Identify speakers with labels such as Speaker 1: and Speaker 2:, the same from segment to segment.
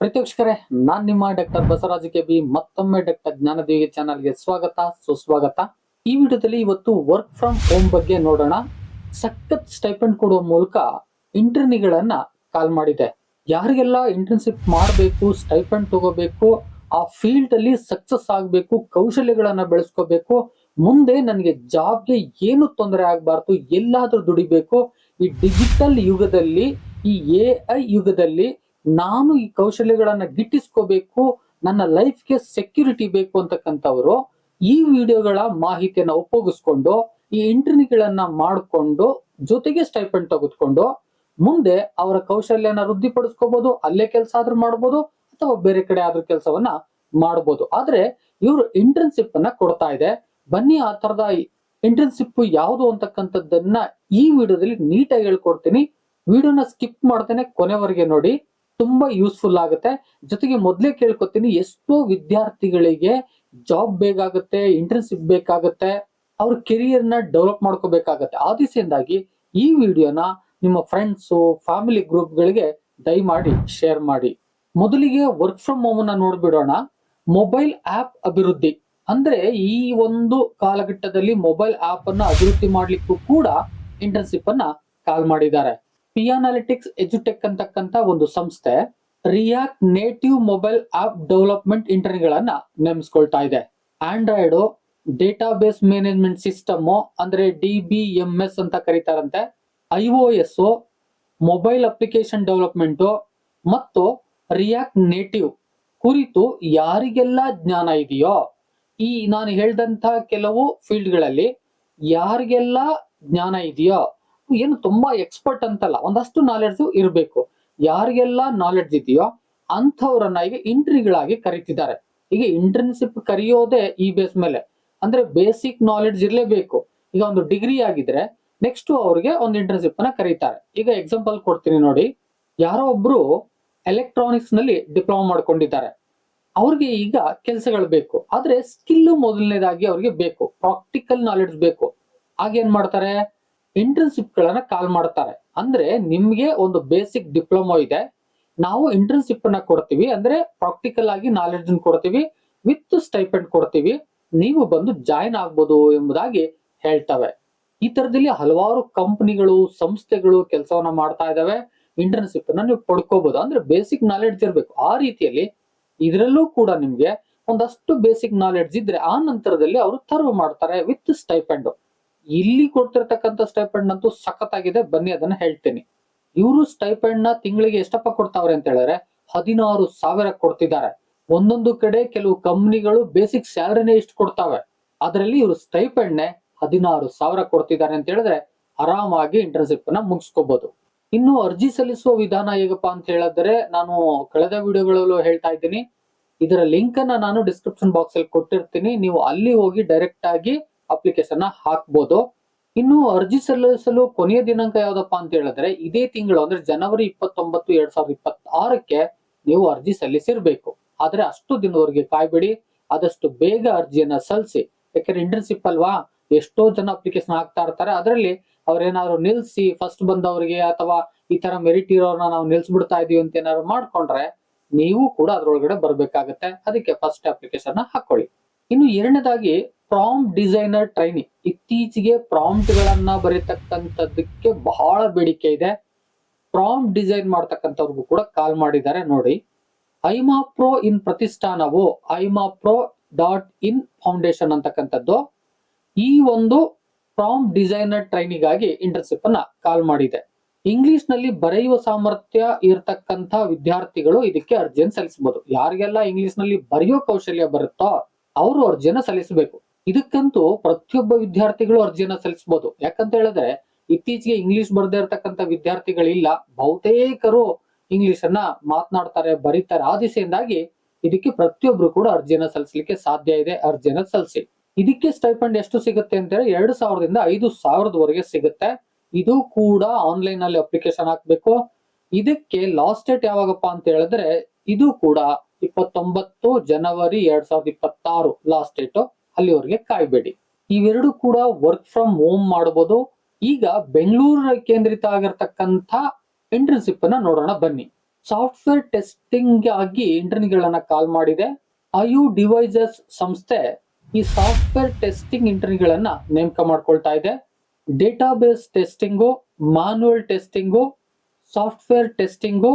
Speaker 1: ಪ್ರೀತಿವೀಕ್ಷಕರೇ ನಾನ್ ನಿಮ್ಮ doctor Basavaraja K B ಮತ್ತೊಮ್ಮೆ ಡಾಕ್ಟರ್ ಜ್ಞಾನದೇವಿ ಚಾನಲ್ಗೆ ಸ್ವಾಗತ, ಸುಸ್ವಾಗತ. ಈ ವಿಡಿಯೋದಲ್ಲಿ ಇವತ್ತು ವರ್ಕ್ ಫ್ರಮ್ ಹೋಮ್ ಬಗ್ಗೆ ನೋಡೋಣ. ಸಖತ್ ಸ್ಟೈಪೆಂಡ್ ಕೊಡುವ ಮೂಲಕ ಇಂಟರ್ನಿಗಳನ್ನ ಕಾಲ್ ಮಾಡಿದೆ. ಯಾರಿಗೆಲ್ಲ ಇಂಟರ್ನ್ಶಿಪ್ ಮಾಡಬೇಕು ಸ್ಟೈಪೆಂಡ್ ತಗೋಬೇಕು, ಆ ಫೀಲ್ಡ್ ಅಲ್ಲಿ ಸಕ್ಸಸ್ ಆಗಬೇಕು, ಕೌಶಲ್ಯಗಳನ್ನ ಬೆಳೆಸ್ಕೋಬೇಕು, ಮುಂದೆ ನನಗೆ ಜಾಬ್ಗೆ ಏನು ತೊಂದರೆ ಆಗಬಾರ್ದು, ಎಲ್ಲಾದ್ರೂ ದುಡಿಬೇಕು, ಈ ಡಿಜಿಟಲ್ ಯುಗದಲ್ಲಿ, ಈ ಎ ಯುಗದಲ್ಲಿ ನಾನು ಈ ಕೌಶಲ್ಯಗಳನ್ನ ಗಿಟ್ಟಿಸ್ಕೋಬೇಕು, ನನ್ನ ಲೈಫ್ಗೆ ಸೆಕ್ಯೂರಿಟಿ ಬೇಕು ಅಂತಕ್ಕಂಥವ್ರು, ಈ ವಿಡಿಯೋಗಳ ಮಾಹಿತಿಯನ್ನ ಉಪಯೋಗಿಸ್ಕೊಂಡು, ಈ ಇಂಟರ್ವ್ಯೂಗಳನ್ನ ಮಾಡಿಕೊಂಡು, ಜೊತೆಗೆ ಸ್ಟೈಪೆಂಡ್ ತೆಗೆದುಕೊಂಡು, ಮುಂದೆ ಅವರ ಕೌಶಲ್ಯನ ವೃದ್ಧಿಪಡಿಸ್ಕೋಬಹುದು ಅಲ್ಲೇ ಕೆಲಸ ಆದ್ರೂ ಮಾಡ್ಬೋದು, ಅಥವಾ ಬೇರೆ ಕಡೆ ಆದ್ರೂ ಕೆಲಸವನ್ನ ಮಾಡ್ಬೋದು. ಆದ್ರೆ, ಇವರು ಇಂಟರ್ನ್ಶಿಪ್ ಅನ್ನ ಕೊಡ್ತಾ ಇದೆ. ಬನ್ನಿ ಆ ತರದ ಇಂಟರ್ನ್ಶಿಪ್ ಯಾವುದು ಅಂತಕ್ಕಂಥದ್ದನ್ನ ಈ ವಿಡಿಯೋದಲ್ಲಿ ನೀಟಾಗಿ ಹೇಳ್ಕೊಡ್ತೀನಿ. ವಿಡಿಯೋನ ಸ್ಕಿಪ್ ಮಾಡ್ತೇನೆ ಕೊನೆವರೆಗೆ ನೋಡಿ. ತುಂಬಾ ಯೂಸ್ಫುಲ್ ಆಗುತ್ತೆ. ಜೊತೆಗೆ ಮೊದಲೇ ಕೇಳ್ಕೊತೀನಿ, ಎಷ್ಟೋ ವಿದ್ಯಾರ್ಥಿಗಳಿಗೆ ಜಾಬ್ ಬೇಕಾಗುತ್ತೆ ಇಂಟರ್ನ್ಶಿಪ್ ಬೇಕಾಗುತ್ತೆ, ಅವ್ರ ಕೆರಿಯರ್ನ ಡೆವಲಪ್ ಮಾಡ್ಕೋಬೇಕಾಗತ್ತೆ. ಆ ದಿಸೆಯಿಂದಾಗಿ ಈ ವಿಡಿಯೋನ ನಿಮ್ಮ ಫ್ರೆಂಡ್ಸು ಫ್ಯಾಮಿಲಿ ಗ್ರೂಪ್ ಗಳಿಗೆ ದಯಮಾಡಿ ಶೇರ್ ಮಾಡಿ. ಮೊದಲಿಗೆ ವರ್ಕ್ ಫ್ರಮ್ ಹೋಮ್ ಅನ್ನ ನೋಡ್ಬಿಡೋಣ. ಮೊಬೈಲ್ ಆಪ್ ಅಭಿವೃದ್ಧಿ. ಅಂದ್ರೆ ಈ ಒಂದು ಕಾಲಘಟ್ಟದಲ್ಲಿ ಮೊಬೈಲ್ ಆಪ್ ಅನ್ನ ಅಭಿವೃದ್ಧಿ ಮಾಡ್ಲಿಕ್ಕೂ ಕೂಡ ಇಂಟರ್ನ್ಶಿಪ್ ಅನ್ನ ಕಾಲ್ ಮಾಡಿದ್ದಾರೆ. ಪಿಯಾನಾಲಿಟಿಕ್ಸ್ ಎಜುಟೆಕ್ ಅಂತಕ್ಕಂತ ಒಂದು ಸಂಸ್ಥೆ react native mobile app development ಇಂಟರ್ನ್ಗಳನ್ನ ನೇಮಿಸ್ಕೊಳ್ತಾ ಇದೆ. ಆಂಡ್ರಾಯ್ಡ್ ಡೇಟಾಬೇಸ್ ಮ್ಯಾನೇಜ್ಮೆಂಟ್ ಸಿಸ್ಟಮ್ ಅಂದ್ರೆ ಡಿ ಬಿ ಎಂ ಎಸ್ ಅಂತ ಕರೀತಾರಂತೆ I O S mobile application development ಮತ್ತು ರಿಯಾಕ್ಟ್ ನೇಟಿವ್ ಕುರಿತು ಯಾರಿಗೆಲ್ಲ ಜ್ಞಾನ ಇದೆಯೋ, ಈ ನಾನು ಹೇಳ್ದಂತ ಕೆಲವು ಫೀಲ್ಡ್ಗಳಲ್ಲಿ ಯಾರಿಗೆಲ್ಲ ಜ್ಞಾನ ಇದೆಯೋ ಏನು ತುಂಬಾ ಎಕ್ಸ್ಪರ್ಟ್ ಅಂತಲ್ಲ, ಒಂದಷ್ಟು ನಾಲೆಡ್ಜ್ ಇರಬೇಕು. ಯಾರಿಗೆಲ್ಲ ನಾಲೆಡ್ಜ್ ಇದೆಯೋ ಅಂಥವ್ರನ್ನ ಈಗ ಇಂಟ್ರಿಗಳಾಗಿ ಕರೀತಿದ್ದಾರೆ. ಈಗ ಇಂಟರ್ನ್ಶಿಪ್ ಕರೆಯೋದೇ ಈ ಬೇಸ್ ಮೇಲೆ. ಅಂದ್ರೆ ಬೇಸಿಕ್ ನಾಲೆಡ್ಜ್ ಇರಲೇಬೇಕು. ಈಗ ಒಂದು ಡಿಗ್ರಿ ಆಗಿದ್ರೆ ನೆಕ್ಸ್ಟ್ ಅವ್ರಿಗೆ ಒಂದು ಇಂಟರ್ನ್ಶಿಪ್ ಅನ್ನ ಕರೀತಾರೆ. ಈಗ ಎಕ್ಸಾಂಪಲ್ ಕೊಡ್ತೀನಿ ನೋಡಿ. ಯಾರೋ ಒಬ್ರು ಎಲೆಕ್ಟ್ರಾನಿಕ್ಸ್ನಲ್ಲಿ ಡಿಪ್ಲೊಮಾ ಮಾಡ್ಕೊಂಡಿದ್ದಾರೆ. ಅವ್ರಿಗೆ ಈಗ ಕೆಲಸಗಳು ಬೇಕು. ಆದ್ರೆ ಸ್ಕಿಲ್ ಮೊದಲನೇದಾಗಿ ಅವ್ರಿಗೆ ಬೇಕು. ಪ್ರಾಕ್ಟಿಕಲ್ ನಾಲೆಡ್ಜ್ ಬೇಕು. ಆಗ ಏನ್ ಮಾಡ್ತಾರೆ? ಇಂಟರ್ನ್ಶಿಪ್ ಗಳನ್ನ ಕಾಲ್ ಮಾಡ್ತಾರೆ. ಅಂದ್ರೆ ನಿಮ್ಗೆ ಒಂದು ಬೇಸಿಕ್ ಡಿಪ್ಲೊಮಾ ಇದೆ. ನಾವು ಇಂಟರ್ನ್ಶಿಪ್ ಅನ್ನ ಕೊಡ್ತೀವಿ. ಅಂದ್ರೆ ಪ್ರಾಕ್ಟಿಕಲ್ ಆಗಿ ನಾಲೆಡ್ಜ್ ಕೊಡ್ತೀವಿ. ವಿತ್ ಸ್ಟೈಪೆಂಡ್ ಕೊಡ್ತೀವಿ. ನೀವು ಬಂದು ಜಾಯಿನ್ ಆಗ್ಬೋದು ಎಂಬುದಾಗಿ ಹೇಳ್ತವೆ. ಈ ತರದಲ್ಲಿ ಹಲವಾರು ಕಂಪನಿಗಳು ಸಂಸ್ಥೆಗಳು ಕೆಲಸವನ್ನ ಮಾಡ್ತಾ ಇದಾವೆ. ಇಂಟರ್ನ್ಶಿಪ್ ಅನ್ನ ನೀವು ಪಡ್ಕೋಬಹುದು ಅಂದ್ರೆ ಬೇಸಿಕ್ ನಾಲೆಡ್ಜ್ ಇರಬೇಕು. ಆ ರೀತಿಯಲ್ಲಿ ಇದರಲ್ಲೂ ಕೂಡ ನಿಮ್ಗೆ ಒಂದಷ್ಟು ಬೇಸಿಕ್ ನಾಲೆಡ್ಜ್ ಇದ್ರೆ ಆ ನಂತರದಲ್ಲಿ ಅವರು ತರ್ವ್ ಮಾಡ್ತಾರೆ ವಿತ್ ಸ್ಟೈಪೆಂಡ್ ಇಲ್ಲಿ ಕೊಡ್ತಿರ್ತಕ್ಕಂಥ ಸ್ಟೈಪೆಂಡ್ ಅಂತೂ ಸಖತ್ತಾಗಿದೆ. ಬನ್ನಿ, ಅದನ್ನ ಹೇಳ್ತೀನಿ. ಇವರು ಸ್ಟೈಪೆಂಡ್ನ ತಿಂಗಳಿಗೆ ಎಷ್ಟಪ್ಪ ಕೊಡ್ತಾವ್ರೆ ಅಂತ ಹೇಳಿದ್ರೆ ಹದಿನಾರು ಸಾವಿರ ಕೊಡ್ತಿದ್ದಾರೆ. ಒಂದೊಂದು ಕಡೆ ಕೆಲವು ಕಂಪ್ನಿಗಳು ಬೇಸಿಕ್ ಸ್ಯಾಲರಿನೇ ಇಷ್ಟು ಕೊಡ್ತಾವೆ. ಅದರಲ್ಲಿ ಇವರು ಸ್ಟೈಪೆಂಡ್ನೆ ಹದಿನಾರು ಸಾವಿರ ಕೊಡ್ತಿದ್ದಾರೆ ಅಂತ ಹೇಳಿದ್ರೆ ಆರಾಮಾಗಿ ಇಂಟರ್ನ್ಶಿಪ್ನ ಮುಗಿಸ್ಕೋಬಹುದು ಇನ್ನು ಅರ್ಜಿ ಸಲ್ಲಿಸುವ ವಿಧಾನ ಹೇಗಪ್ಪ ಅಂತ ಹೇಳಿದ್ರೆ ನಾನು ಕಳೆದ ವಿಡಿಯೋಗಳಲ್ಲೂ ಹೇಳ್ತಾ ಇದ್ದೀನಿ. ಇದರ ಲಿಂಕ್ ಅನ್ನ ನಾನು ಡಿಸ್ಕ್ರಿಪ್ಷನ್ ಬಾಕ್ಸ್ ಅಲ್ಲಿ ಕೊಟ್ಟಿರ್ತೀನಿ. ನೀವು ಅಲ್ಲಿ ಹೋಗಿ ಡೈರೆಕ್ಟ್ ಆಗಿ ಅಪ್ಲಿಕೇಶನ್ ಹಾಕ್ಬೋದು. ಇನ್ನು ಅರ್ಜಿ ಸಲ್ಲಿಸಲು ಕೊನೆಯ ದಿನಾಂಕ ಯಾವ್ದಪ್ಪ ಅಂತ ಹೇಳಿದ್ರೆ, ಇದೇ ತಿಂಗಳು ಅಂದ್ರೆ ಜನವರಿ ಇಪ್ಪತ್ತೊಂಬತ್ತು, ಎರಡ್ ಸಾವಿರದ ಇಪ್ಪತ್ತಾರಕ್ಕೆ ನೀವು ಅರ್ಜಿ ಸಲ್ಲಿಸಿರ್ಬೇಕು. ಆದ್ರೆ ಅಷ್ಟು ದಿನದವರೆಗೆ ಕಾಯ್ಬೇಡಿ. ಆದಷ್ಟು ಬೇಗ ಅರ್ಜಿಯನ್ನ ಸಲ್ಲಿಸಿ. ಯಾಕಂದ್ರೆ ಇಂಟರ್ನ್ಶಿಪ್ ಅಲ್ವಾ, ಎಷ್ಟೋ ಜನ ಅಪ್ಲಿಕೇಶನ್ ಹಾಕ್ತಾ ಇರ್ತಾರೆ. ಅದರಲ್ಲಿ ಅವ್ರೇನಾದ್ರು ನಿಲ್ಸಿ ಫಸ್ಟ್ ಬಂದವರಿಗೆ ಅಥವಾ ಈ ತರ ಮೆರಿಟ್ ಇರೋರ್ನ ನಾವು ನಿಲ್ಸ್ಬಿಡ್ತಾ ಇದೀವಿ ಅಂತ ಏನಾದ್ರು ಮಾಡ್ಕೊಂಡ್ರೆ, ನೀವು ಕೂಡ ಅದ್ರೊಳಗಡೆ ಬರ್ಬೇಕಾಗತ್ತೆ. ಅದಕ್ಕೆ ಫಸ್ಟ್ ಅಪ್ಲಿಕೇಶನ್ ಹಾಕೊಳ್ಳಿ. ಇನ್ನು ಎರಡನೇದಾಗಿ ಪ್ರಾಂಪ್ಟ್ ಡಿಸೈನರ್ ಟ್ರೈನಿ ಇತ್ತೀಚೆಗೆ ಪ್ರಾಂಪ್ಟ್ ಬರೀತಕ್ಕಂಥದ್ದಕ್ಕೆ ಬಹಳ ಬೇಡಿಕೆ ಇದೆ. ಪ್ರಾಂಪ್ಟ್ ಡಿಸೈನ್ ಮಾಡ್ತಕ್ಕಂಥವ್ರಿಗೂ ಕೂಡ ಕಾಲ್ ಮಾಡಿದ್ದಾರೆ ನೋಡಿ. Aima pro in ಪ್ರತಿಷ್ಠಾನವು Aima pro dot in foundation ಅಂತಕ್ಕಂಥದ್ದು. ಈ ಒಂದು ಪ್ರಾಂಪ್ಟ್ ಡಿಸೈನರ್ ಟ್ರೈನಿಂಗ್ ಆಗಿ ಇಂಟರ್ನ್ಶಿಪ್ ಅನ್ನ ಕಾಲ್ ಮಾಡಿದೆ. ಇಂಗ್ಲಿಷ್ನಲ್ಲಿ ಬರೆಯುವ ಸಾಮರ್ಥ್ಯ ಇರತಕ್ಕಂತ ವಿದ್ಯಾರ್ಥಿಗಳು ಇದಕ್ಕೆ ಅರ್ಜಿಯನ್ನು ಸಲ್ಲಿಸಬಹುದು. ಯಾರಿಗೆಲ್ಲ ಇಂಗ್ಲಿಷ್ನಲ್ಲಿ ಬರೆಯೋ ಕೌಶಲ್ಯ ಬರುತ್ತೋ ಅವರು ಅರ್ಜಿಯನ್ನು ಸಲ್ಲಿಸಬೇಕು. ಇದಕ್ಕಂತೂ ಪ್ರತಿಯೊಬ್ಬ ವಿದ್ಯಾರ್ಥಿಗಳು ಅರ್ಜಿಯನ್ನ ಸಲ್ಲಿಸಬಹುದು ಯಾಕಂತ ಹೇಳಿದ್ರೆ ಇತ್ತೀಚೆಗೆ ಇಂಗ್ಲಿಷ್ ಬರದೇ ಇರತಕ್ಕಂತ ವಿದ್ಯಾರ್ಥಿಗಳಿಲ್ಲ. ಬಹುತೇಕರು ಇಂಗ್ಲಿಷ್ ಅನ್ನ ಮಾತನಾಡ್ತಾರೆ, ಬರೀತಾರೆ. ಆ ದಿಸೆಯಿಂದಾಗಿ ಇದಕ್ಕೆ ಪ್ರತಿಯೊಬ್ರು ಕೂಡ ಅರ್ಜಿಯನ್ನ ಸಲ್ಲಿಸಲಿಕ್ಕೆ ಸಾಧ್ಯ ಇದೆ. ಅರ್ಜಿಯನ್ನ ಸಲ್ಲಿಸಿ. ಇದಕ್ಕೆ ಸ್ಟೈಪಂಡ್ ಎಷ್ಟು ಸಿಗುತ್ತೆ ಅಂತ ಹೇಳಿ ಎರಡು ಸಾವಿರದಿಂದ ಐದು ಸಾವಿರದವರೆಗೆ ಸಿಗುತ್ತೆ. ಇದು ಕೂಡ ಆನ್ಲೈನ್ ಅಲ್ಲಿ ಅಪ್ಲಿಕೇಶನ್ ಹಾಕ್ಬೇಕು. ಇದಕ್ಕೆ ಲಾಸ್ಟ್ ಡೇಟ್ ಯಾವಾಗಪ್ಪ ಅಂತ ಹೇಳಿದ್ರೆ ಇದು ಕೂಡ ಇಪ್ಪತ್ತೊಂಬತ್ತು ಜನವರಿ ಎರಡ್ ಸಾವಿರದ ಇಪ್ಪತ್ತಾರು ಲಾಸ್ಟ್ ಡೇಟ್ ಅಲ್ಲಿವರೆಗೆ ಕಾಯಬೇಡಿ. ಇವೆರಡು ಕೂಡ ವರ್ಕ್ ಫ್ರಮ್ ಹೋಮ್ ಮಾಡಬಹುದು ಈಗ ಬೆಂಗಳೂರು ಕೇಂದ್ರಿತ ಆಗಿರ್ತಕ್ಕಂಥ ಇಂಟರ್ನ್ಶಿಪ್ ಅನ್ನ ನೋಡೋಣ ಬನ್ನಿ. ಸಾಫ್ಟ್ವೇರ್ ಟೆಸ್ಟಿಂಗ್ ಆಗಿ ಇಂಟರ್ನ್ಗಳನ್ನ ಕಾಲ್ ಮಾಡಿದೆ. ಐಯು ಡಿವೈಸಸ್ ಸಂಸ್ಥೆ ಈ ಸಾಫ್ಟ್ವೇರ್ ಟೆಸ್ಟಿಂಗ್ ಇಂಟರ್ನ್ಗಳನ್ನ ನೇಮಕ ಮಾಡ್ಕೊಳ್ತಾ ಇದೆ. Database testing manual testing software testing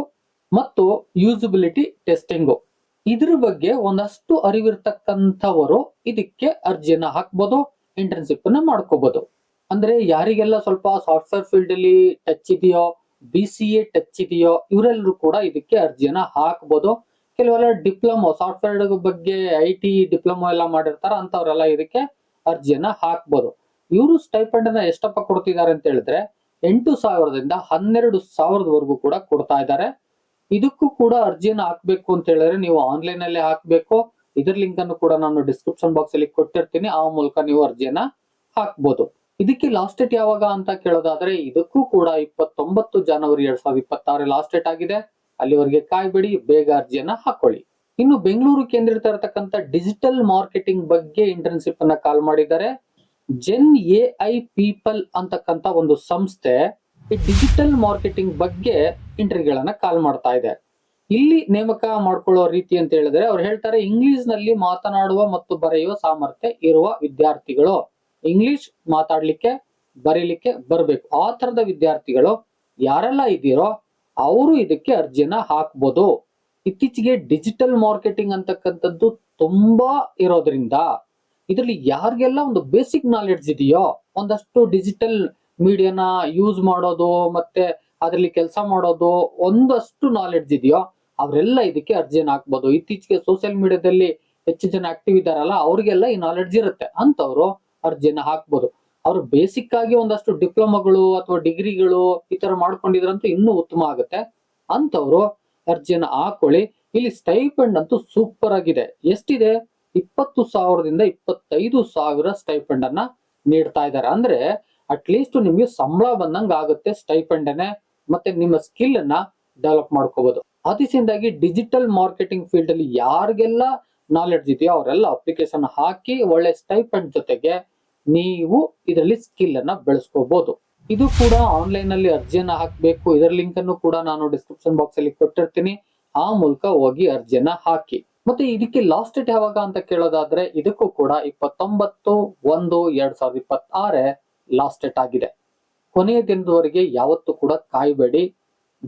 Speaker 1: ಮತ್ತು ಯೂಸಬಿಲಿಟಿ ಟೆಸ್ಟಿಂಗು ಇದ್ರ ಬಗ್ಗೆ ಒಂದಷ್ಟು ಅರಿವಿರ್ತಕ್ಕಂಥವರು ಇದಕ್ಕೆ ಅರ್ಜಿಯನ್ನ ಹಾಕ್ಬೋದು ಇಂಟರ್ನ್ಶಿಪ್ ಅನ್ನ ಮಾಡ್ಕೋಬಹುದು ಅಂದ್ರೆ ಯಾರಿಗೆಲ್ಲ ಸ್ವಲ್ಪ ಸಾಫ್ಟ್ವೇರ್ ಫೀಲ್ಡ್ ಅಲ್ಲಿ ಟಚ್ ಇದೆಯೋ ಬಿ ಸಿ ಎ ಟಚ್ ಇದೆಯೋ, ಇವರೆಲ್ಲರೂ ಕೂಡ ಇದಕ್ಕೆ ಅರ್ಜಿಯನ್ನ ಹಾಕ್ಬೋದು. ಕೆಲವೆಲ್ಲ ಡಿಪ್ಲೊಮೊ ಸಾಫ್ಟ್ವೇರ್ ಬಗ್ಗೆ ಐ ಟಿ ಡಿಪ್ಲೊಮೊ ಎಲ್ಲ ಮಾಡಿರ್ತಾರ, ಅಂತವ್ರೆಲ್ಲ ಇದಕ್ಕೆ ಅರ್ಜಿಯನ್ನ ಹಾಕ್ಬೋದು. ಇವರು ಸ್ಟೈಪಂಡ್ ಅನ್ನ ಎಷ್ಟಪ್ಪ ಕೊಡ್ತಿದ್ದಾರೆ ಅಂತ ಹೇಳಿದ್ರೆ, ಎಂಟು ಸಾವಿರದಿಂದ ಹನ್ನೆರಡು ಸಾವಿರದವರೆಗೂ ಕೂಡ ಕೊಡ್ತಾ ಇದ್ದಾರೆ. ಇದಕ್ಕೂ ಕೂಡ ಅರ್ಜಿಯನ್ನು ಹಾಕ್ಬೇಕು ಅಂತ ಹೇಳಿದ್ರೆ ನೀವು ಆನ್ಲೈನ್ ಅಲ್ಲೇ ಹಾಕ್ಬೇಕು. ಇದರ ಲಿಂಕ್ ಅನ್ನು ಕೂಡ ನಾನು ಡಿಸ್ಕ್ರಿಪ್ಷನ್ ಬಾಕ್ಸ್ ಅಲ್ಲಿ ಕೊಟ್ಟಿರ್ತೀನಿ. ಆ ಮೂಲಕ ನೀವು ಅರ್ಜಿಯನ್ನ ಹಾಕ್ಬೋದು. ಇದಕ್ಕೆ ಲಾಸ್ಟ್ ಡೇಟ್ ಯಾವಾಗ ಅಂತ ಕೇಳೋದಾದ್ರೆ ಇದಕ್ಕೂ ಕೂಡ ಇಪ್ಪತ್ತೊಂಬತ್ತು ಜನವರಿ ಎರಡ್ ಸಾವಿರದ ಇಪ್ಪತ್ತಾರು ಲಾಸ್ಟ್ ಡೇಟ್ ಆಗಿದೆ. ಅಲ್ಲಿವರೆಗೆ ಕಾಯ್ಬೇಡಿ, ಬೇಗ ಅರ್ಜಿಯನ್ನ ಹಾಕೊಳ್ಳಿ. ಇನ್ನು ಬೆಂಗಳೂರು ಕೇಂದ್ರಿತ ಇರತಕ್ಕಂತ ಡಿಜಿಟಲ್ ಮಾರ್ಕೆಟಿಂಗ್ ಬಗ್ಗೆ ಇಂಟರ್ನ್ಶಿಪ್ ಅನ್ನ ಕಾಲ್ ಮಾಡಿದ್ದಾರೆ. ಜೆನ್ ಎ ಐ ಪೀಪಲ್ ಅಂತಕ್ಕಂತ ಒಂದು ಸಂಸ್ಥೆ ಈ ಡಿಜಿಟಲ್ ಮಾರ್ಕೆಟಿಂಗ್ ಬಗ್ಗೆ ಇಂಟರ್ವ್ಯೂಗಳನ್ನ ಕಾಲ್ ಮಾಡ್ತಾ ಇದೆ. ಇಲ್ಲಿ ನೇಮಕ ಮಾಡ್ಕೊಳ್ಳೋ ರೀತಿ ಅಂತ ಹೇಳಿದ್ರೆ ಅವ್ರು ಹೇಳ್ತಾರೆ ಇಂಗ್ಲಿಷ್ನಲ್ಲಿ ಮಾತನಾಡುವ ಮತ್ತು ಬರೆಯುವ ಸಾಮರ್ಥ್ಯ ಇರುವ ವಿದ್ಯಾರ್ಥಿಗಳು. ಇಂಗ್ಲಿಷ್ ಮಾತಾಡ್ಲಿಕ್ಕೆ, ಬರೀಲಿಕ್ಕೆ ಬರಬೇಕು. ಆ ತರದ ವಿದ್ಯಾರ್ಥಿಗಳು ಯಾರೆಲ್ಲ ಇದ್ದೀರೋ ಅವರು ಇದಕ್ಕೆ ಅರ್ಜಿಯನ್ನ ಹಾಕ್ಬೋದು. ಇತ್ತೀಚೆಗೆ ಡಿಜಿಟಲ್ ಮಾರ್ಕೆಟಿಂಗ್ ಅಂತಕ್ಕಂಥದ್ದು ತುಂಬಾ ಇರೋದ್ರಿಂದ ಇದರಲ್ಲಿ ಯಾರಿಗೆಲ್ಲ ಒಂದು ಬೇಸಿಕ್ ನಾಲೆಡ್ಜ್ ಇದೆಯೋ ಒಂದಷ್ಟು ಡಿಜಿಟಲ್ ಮೀಡಿಯಾನ ಯೂಸ್ ಮಾಡೋದು ಮತ್ತೆ ಅದರಲ್ಲಿ ಕೆಲಸ ಮಾಡೋದು ಒಂದಷ್ಟು ನಾಲೆಡ್ಜ್ ಇದೆಯೋ, ಅವರೆಲ್ಲ ಇದಕ್ಕೆ ಅರ್ಜಿಯನ್ನು ಹಾಕ್ಬೋದು. ಇತ್ತೀಚೆಗೆ ಸೋಷಿಯಲ್ ಮೀಡಿಯಾದಲ್ಲಿ ಹೆಚ್ಚು ಜನ ಆಕ್ಟಿವ್ ಇದ್ದಾರಲ್ಲ, ಅವ್ರಿಗೆಲ್ಲ ಈ ನಾಲೆಡ್ಜ್ ಇರುತ್ತೆ. ಅಂತವ್ರು ಅರ್ಜಿಯನ್ನು ಹಾಕ್ಬೋದು. ಅವ್ರು ಬೇಸಿಕ್ ಆಗಿ ಒಂದಷ್ಟು ಡಿಪ್ಲೊಮಾಗಳು ಅಥವಾ ಡಿಗ್ರಿಗಳು ಈ ತರ ಮಾಡ್ಕೊಂಡಿದ್ರಂತೂ ಇನ್ನೂ ಉತ್ತಮ ಆಗುತ್ತೆ. ಅಂತವ್ರು ಅರ್ಜಿಯನ್ನ ಹಾಕೊಳ್ಳಿ. ಇಲ್ಲಿ ಸ್ಟೈಪೆಂಡ್ ಅಂತೂ ಸೂಪರ್ ಆಗಿದೆ. ಎಷ್ಟಿದೆ? ಇಪ್ಪತ್ತು ಸಾವಿರದಿಂದ ಇಪ್ಪತ್ತೈದು ಸಾವಿರ ಸ್ಟೈಪೆಂಡ್ ಅನ್ನ ನೀಡ್ತಾ ಇದ್ದಾರೆ. ಅಂದ್ರೆ ಅಟ್ಲೀಸ್ಟ್ ನಿಮ್ಗೆ ಸಂಬಳ ಬಂದಂಗ ಆಗುತ್ತೆ ಸ್ಟೈಫಂಡನೆ ಮತ್ತೆ ನಿಮ್ಮ ಸ್ಕಿಲ್ ಅನ್ನ ಡೆವಲಪ್ ಮಾಡ್ಕೋಬಹುದು ಅದಿಸಿಂದಾಗಿ ಡಿಜಿಟಲ್ ಮಾರ್ಕೆಟಿಂಗ್ ಫೀಲ್ಡ್ ಅಲ್ಲಿ ಯಾರಿಗೆಲ್ಲ ನಾಲೆಡ್ಜ್ ಇದೆಯೋ ಅವರೆಲ್ಲ ಅಪ್ಲಿಕೇಶನ್ ಹಾಕಿ ಒಳ್ಳೆ ಸ್ಟೈಪಂಡ್ ಜೊತೆಗೆ ನೀವು ಇದರಲ್ಲಿ ಸ್ಕಿಲ್ ಅನ್ನ ಬೆಳೆಸ್ಕೋಬಹುದು ಇದು ಕೂಡ ಆನ್ಲೈನ್ ಅಲ್ಲಿ ಅರ್ಜಿಯನ್ನ ಹಾಕಬೇಕು. ಇದರ ಲಿಂಕ್ ಅನ್ನು ಕೂಡ ನಾನು ಡಿಸ್ಕ್ರಿಪ್ಷನ್ ಬಾಕ್ಸ್ ಅಲ್ಲಿ ಕೊಟ್ಟಿರ್ತೀನಿ. ಆ ಮೂಲಕ ಹೋಗಿ ಅರ್ಜಿಯನ್ನ ಹಾಕಿ. ಮತ್ತೆ ಇದಕ್ಕೆ ಲಾಸ್ಟ್ ಡೇಟ್ ಯಾವಾಗ ಅಂತ ಕೇಳೋದಾದ್ರೆ ಇದಕ್ಕೂ ಕೂಡ ಇಪ್ಪತ್ತೊಂಬತ್ತು ಒಂದು ಎರಡ್ ಸಾವಿರದ ಇಪ್ಪತ್ತಾರೇ ಲಾಸ್ಟ್ ಡೇಟ್ ಆಗಿದೆ. ಕೊನೆಯ ದಿನದವರೆಗೆ ಯಾವತ್ತು ಕೂಡ ಕಾಯಬೇಡಿ.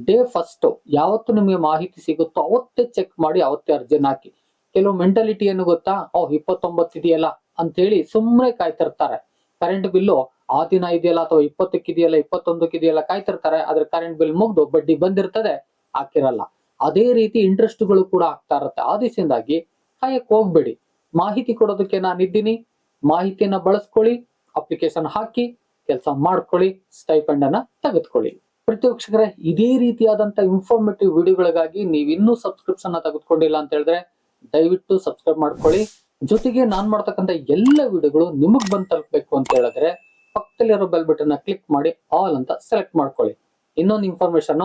Speaker 1: ಡೇ ಫಸ್ಟ್ ಯಾವತ್ತು ನಿಮಗೆ ಮಾಹಿತಿ ಸಿಗುತ್ತೋ ಅವತ್ತೇ ಚೆಕ್ ಮಾಡಿ, ಅವತ್ತೇ ಅರ್ಜಿನ ಹಾಕಿ. ಕೆಲವು ಮೆಂಟಾಲಿಟಿ ಏನು ಗೊತ್ತಾ? ಓ, ಇಪ್ಪತ್ತೊಂಬತ್ತು ಇದೆಯಲ್ಲ ಅಂತ ಹೇಳಿ ಸುಮ್ಮನೆ ಕಾಯ್ತಿರ್ತಾರೆ. ಕರೆಂಟ್ ಬಿಲ್ಲು ಆ ದಿನ ಇದೆಯಲ್ಲ ಅಥವಾ ಇಪ್ಪತ್ತಕ್ಕೆ ಇದೆಯಲ್ಲ, ಇಪ್ಪತ್ತೊಂದಕ್ಕೆ ಇದೆಯಲ್ಲ ಕಾಯ್ತಿರ್ತಾರೆ. ಆದ್ರೆ ಕರೆಂಟ್ ಬಿಲ್ ಮುಗ್ದು ಬಡ್ಡಿ ಬಂದಿರ್ತದೆ, ಹಾಕಿರಲ್ಲ. ಅದೇ ರೀತಿ ಇಂಟ್ರೆಸ್ಟ್ಗಳು ಕೂಡ ಆಗ್ತಾ ಇರುತ್ತೆ. ಆ ದಿಸಿಂದಾಗಿ ಕಾಯಕ್ ಹೋಗ್ಬೇಡಿ. ಮಾಹಿತಿ ಕೊಡೋದಕ್ಕೆ ನಾನಿದ್ದೀನಿ. ಮಾಹಿತಿಯನ್ನ ಬಳಸ್ಕೊಳ್ಳಿ. ಅಪ್ಲಿಕೇಶನ್ ಹಾಕಿ ಕೆಲಸ ಮಾಡ್ಕೊಳ್ಳಿ ಸ್ಟೈಪೆಂಡ್ ಅನ್ನ ತೆಗೆದುಕೊಳ್ಳಿ. ಪ್ರತಿ ವೀಕ್ಷಕರೇ ಇದೇ ರೀತಿಯಾದಂತ ಇನ್ಫಾರ್ಮೇಟಿವ್ ವಿಡಿಯೋಗಳಿಗಾಗಿ ನೀವು ಇನ್ನೂ ಸಬ್ಸ್ಕ್ರಿಪ್ಷನ್ ತೆಗೆದುಕೊಂಡಿಲ್ಲ ಅಂತ ಹೇಳಿದ್ರೆ ದಯವಿಟ್ಟು ಸಬ್ಸ್ಕ್ರೈಬ್ ಮಾಡ್ಕೊಳ್ಳಿ. ಜೊತೆಗೆ ನಾನ್ ಮಾಡ್ತಕ್ಕಂಥ ಎಲ್ಲ ವಿಡಿಯೋಗಳು ನಿಮಗ್ ಬಂದು ತಲುಪಬೇಕು ಅಂತ ಹೇಳಿದ್ರೆ ಪಕ್ಕದಲ್ಲಿರೋ ಬೆಲ್ ಬಟನ್ ಕ್ಲಿಕ್ ಮಾಡಿ ಆಲ್ ಅಂತ ಸೆಲೆಕ್ಟ್ ಮಾಡ್ಕೊಳ್ಳಿ. ಇನ್ನೊಂದು ಇನ್ಫಾರ್ಮೇಶನ್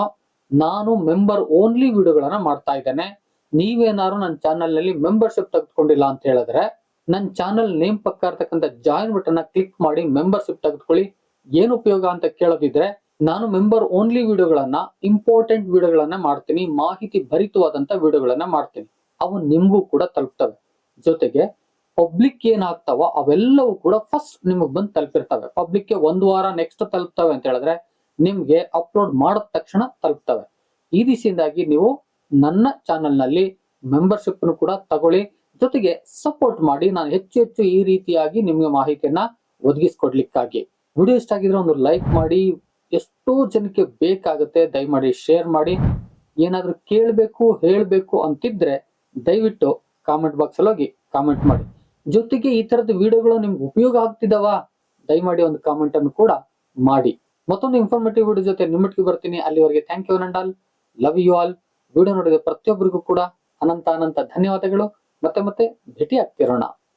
Speaker 1: ನಾನು ಮೆಂಬರ್ ಓನ್ಲಿ ವಿಡಿಯೋಗಳನ್ನ ಮಾಡ್ತಾ ಇದ್ದೇನೆ. ನೀವೇನಾದ್ರು ನನ್ನ ಚಾನಲ್ನಲ್ಲಿ ಮೆಂಬರ್ಶಿಪ್ ತೆಗೆದುಕೊಂಡಿಲ್ಲ ಅಂತ ಹೇಳಿದ್ರೆ ನನ್ನ ಚಾನಲ್ ನೇಮ್ ಪಕ್ಕ ಇರ್ತಕ್ಕಂಥ ಜಾಯಿನ್ ಬಟನ್ ಕ್ಲಿಕ್ ಮಾಡಿ ಮೆಂಬರ್ಶಿಪ್ ತೆಗೆದುಕೊಳ್ಳಿ. ಏನು ಉಪಯೋಗ ಅಂತ ಕೇಳೋದಿದ್ರೆ ನಾನು ಮೆಂಬರ್ ಓನ್ಲಿ ವಿಡಿಯೋಗಳನ್ನ ಇಂಪಾರ್ಟೆಂಟ್ ವಿಡಿಯೋಗಳನ್ನ ಮಾಡ್ತೀನಿ. ಮಾಹಿತಿ ಭರಿತವಾದಂತ ವಿಡಿಯೋಗಳನ್ನ ಮಾಡ್ತೀನಿ. ಅವು ನಿಮಗೂ ಕೂಡ ತಲುಪ್ತವೆ. ಜೊತೆಗೆ ಪಬ್ಲಿಕ್ ಏನ್ ಆಗ್ತಾವೋ ಅವೆಲ್ಲವೂ ಕೂಡ ಫಸ್ಟ್ ನಿಮಗ್ ಬಂದು ತಲುಪಿರ್ತವೆ. ಪಬ್ಲಿಕ್ಗೆ ಒಂದು ವಾರ ನೆಕ್ಸ್ಟ್ ತಲುಪ್ತವೆ ಅಂತ ಹೇಳಿದ್ರೆ ನಿಮ್ಗೆ ಅಪ್ಲೋಡ್ ಮಾಡಿದ ತಕ್ಷಣ ತಲುಪ್ತವೆ. ಈ ದಿಸೆಯಿಂದಾಗಿ ನೀವು ನನ್ನ ಚಾನೆಲ್ನಲ್ಲಿ ಮೆಂಬರ್ಶಿಪ್ ಕೂಡ ತಗೊಳ್ಳಿ. ಜೊತೆಗೆ ಸಪೋರ್ಟ್ ಮಾಡಿ ನಾನು ಹೆಚ್ಚು ಹೆಚ್ಚು ಈ ರೀತಿಯಾಗಿ ನಿಮಗೆ ಮಾಹಿತಿಯನ್ನ ಒದಗಿಸ್ಕೊಡ್ಲಿಕ್ಕಾಗಿ. ವಿಡಿಯೋ ಇಷ್ಟ ಆಗಿದ್ರೆ ಒಂದು ಲೈಕ್ ಮಾಡಿ, ಎಷ್ಟೋ ಜನಕ್ಕೆ ಬೇಕಾಗುತ್ತೆ ದಯಮಾಡಿ ಶೇರ್ ಮಾಡಿ. ಏನಾದರೂ ಕೇಳಬೇಕು, ಹೇಳಬೇಕು ಅಂತಿದ್ರೆ ದಯವಿಟ್ಟು ಕಾಮೆಂಟ್ ಬಾಕ್ಸ್ ಅಲ್ಲಿ ಹೋಗಿ ಕಾಮೆಂಟ್ ಮಾಡಿ. ಜೊತೆಗೆ ಈ ತರದ ವಿಡಿಯೋಗಳು ನಿಮ್ಗೆ ಉಪಯೋಗ ಆಗ್ತಿದಾವ? ದಯಮಾಡಿ ಒಂದು ಕಾಮೆಂಟ್ ಅನ್ನು ಕೂಡ ಮಾಡಿ. ಮತ್ತೊಂದು ಇನ್ಫಾರ್ಮೇಟಿವ್ ವಿಡಿಯೋ ಜೊತೆ ನಿಮ್ಮಟ್ಟಿಗೆ ಬರ್ತೀನಿ. ಅಲ್ಲಿವರೆಗೆ ಥ್ಯಾಂಕ್ ಯು ನಂಡಾಲ್ ಲವ್ ಯು ಆಲ್ ವಿಡಿಯೋ ನೋಡಿದ ಪ್ರತಿಯೊಬ್ಬರಿಗೂ ಕೂಡ ಅನಂತ ಅನಂತ ಧನ್ಯವಾದಗಳು. ಮತ್ತೆ ಮತ್ತೆ ಭೇಟಿ ಆಗ್ತಿರೋಣ